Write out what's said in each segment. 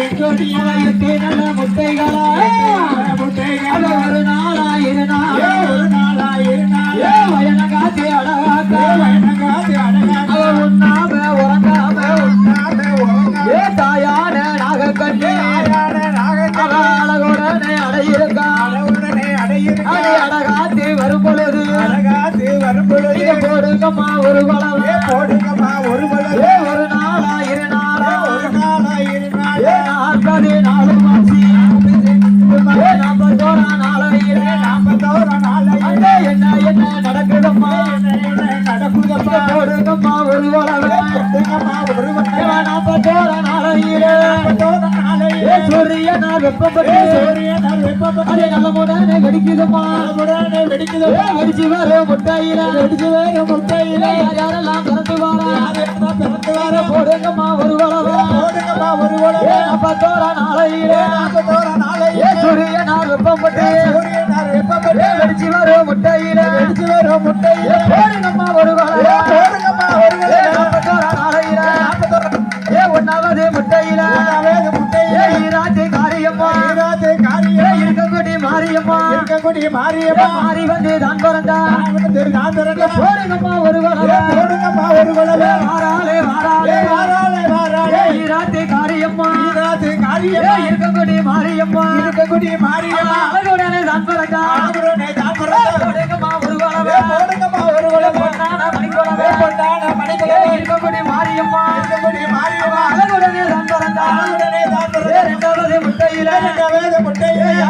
வெட்டோடியா எட்டு நல்ல முட்டைகளா முட்டைகள் ஒரு நாளா இரு நாளா ஒரு நாளா அழகாக்க உண்ணாம உறங்காம ஏ தாயான நாகக்கண்ணி அழகுடனே அடையிருக்கா அடையிருக்க அழகாத்து வரும் பொழுது போடுங்கம்மா ஒரு வளவ வெடிக்குது ஏ வெடிச்சு வரும் முட்டையில வெடிச்சு வரும் முட்டையில யாரெல்லாம் பிறந்து வாரா போடுங்கம்மா ஒரு வளவ போடுங்கம்மா ஒரு ஏ உடனே நாற்பத்தோரா நாளையில நாற்பத்தோர நாளை ஏ சூரிய நான் வெப்பப்பட்டு. வெடிச்சு வரும் முட்டையில வெடிச்சு வரும் முட்டையில போடுங்கம்மா இருக்கக்கூடிய மாரியம்மா மாறி வந்து தான் பிறந்தா? நான் பிறந்த. போடுங்கம்மா ஒரு வளவ போடுங்கம்மா ஒரு உடனே வாராளே வாராளே? வாராளே வாராளே? ஈராட்டு காரியம்மா? ஈராத்து ஏ காரியம் இருக்கக்கூடிய மாரியம்மா? இருக்கக்கூடிய மாரியம்மா? அழகுடனே தான் பிறந்தா? ஆகுறனே தான் பிறந்த? போடுங்கம்மா ஒரு வளவ போடுங்கம்மா ஒரு உடனே பொன்னான மணிக்குளவே பொன்னான ஏ மணிக்குளவே இருக்கக்கூடிய மாரியம்மா? இருக்கக்கூடிய மாரியம்மா? அழகுடனே தான் பிறந்தா? ஆகுறனே தான் பிறந்த? ரெண்டாவது முட்டையில? வேத முட்டையில? ஏ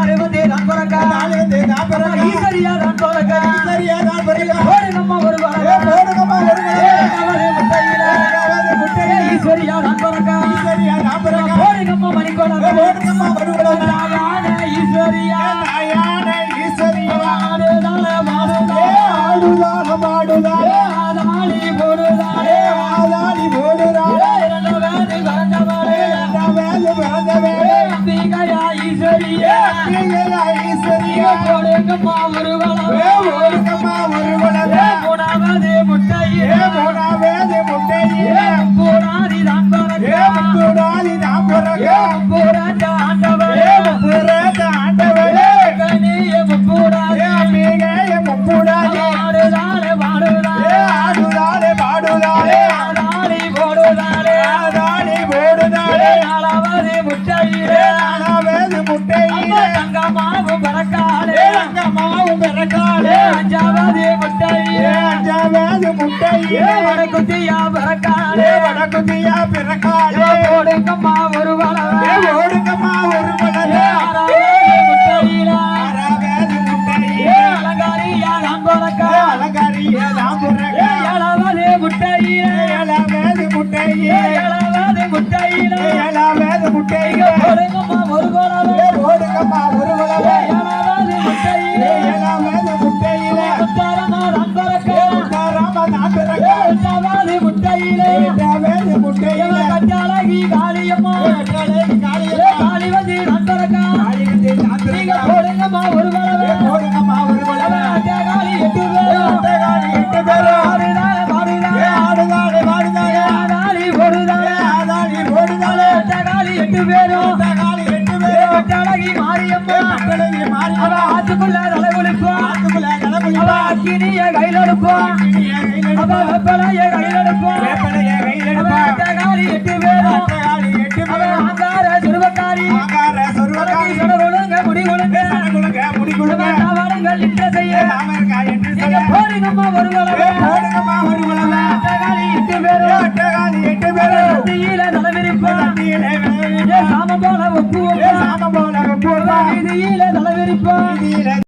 ஒரு வளவே ஒரு உடனே மூணாவது முட்டையே. போனாவேது வடக்குத்தியா பறக்காளே ஏ வடக்குதியா பிறக்காளே போடுங்கம்மா ஒரு ஏ வளவே ஓடுங்கம்மா ஒரு முட்டையிலே. அலங்காரியா நான் பறக்க. அலங்காரியே நான் பிறகு ஏழாவது முட்டையிலே. ஏழாவது முட்டையிலே. ஏழாவது முட்டையிலே. ஏழாவது முட்டையிலே. சனகுலுங்க முடி குலுங்க வாருங்கள் நின்ற செய்ய போடுங்கம்மா ஒரு